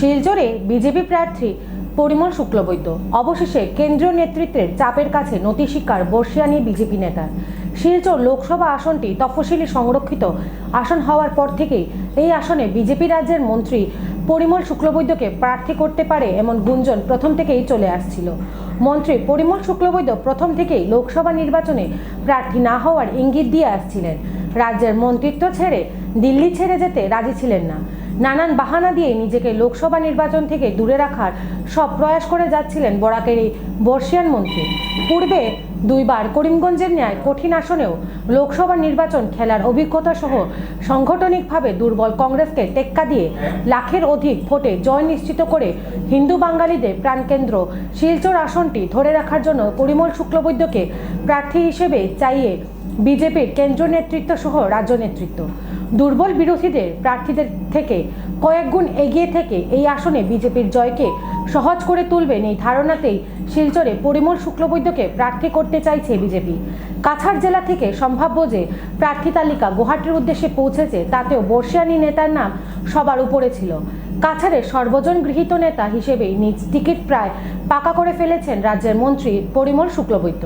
শিলচরে BJP প্রার্থী পরিমল শুক্লবৈদ্য। অবশেষে কেন্দ্রীয় নেতৃত্বের চাপের কাছে নতি স্বীকার বর্ষিয়ানি বিজেপি নেতা। শিলচর লোকসভা আসনটি তফসিলি সংরক্ষিত আসন হওয়ার পর থেকেই এই আসনে বিজেপি রাজ্যের মন্ত্রী পরিমল শুক্লবৈদ্যকে প্রার্থী করতে পারে এমন গুঞ্জন প্রথম থেকেই চলে আসছিল। মন্ত্রী পরিমল শুক্লবৈদ্য প্রথম থেকেই লোকসভা নির্বাচনে প্রার্থী না হওয়ার ইঙ্গিত দিয়ে আসছিলেন। রাজ্যের মন্ত্রিত্ব ছেড়ে দিল্লি ছেড়ে যেতে রাজি ছিলেন না। নানান বাহানা দিয়ে নিজেকে লোকসভা নির্বাচন থেকে দূরে রাখার সব প্রয়াস করে যাচ্ছিলেন বরাকের এই বর্ষিয়ান মন্ত্রী। পূর্বে দুইবার করিমগঞ্জের ন্যায় কঠিন আসনেও লোকসভা নির্বাচন খেলার অভিজ্ঞতা সহ সাংগঠনিকভাবে দুর্বল কংগ্রেসকে টেক্কা দিয়ে লাখের অধিক ভোটে জয় নিশ্চিত করে হিন্দু বাঙালিদের প্রাণকেন্দ্র শিলচর আসনটি ধরে রাখার জন্য পরিমল শুক্লবৈদ্যকে প্রার্থী হিসেবে চাইয়ে বিজেপির কেন্দ্র নেতৃত্ব সহ রাজ্য নেতৃত্ব। দুর্বল বিরোধীদের প্রার্থীদের থেকে কয়েক গুণ এগিয়ে থেকে এই আসনে বিজেপির জয়কে সহজ করে তুলবেন এই ধারণাতেই শিলচরে পরিমল শুক্লবৈদ্যকে প্রার্থী করতে চাইছে বিজেপি। কাছাড় জেলা থেকে সম্ভাব্য যে প্রার্থী তালিকা গুয়াহাটির উদ্দেশ্যে পৌঁছেছে, তাতেও বর্ষিয়ানি নেতার নাম সবার উপরে ছিল। কাছাড়ের সর্বজন গৃহীত নেতা হিসেবেই নিজ টিকিট প্রায় পাকা করে ফেলেছেন রাজ্যের মন্ত্রী পরিমল শুক্লবৈদ্য।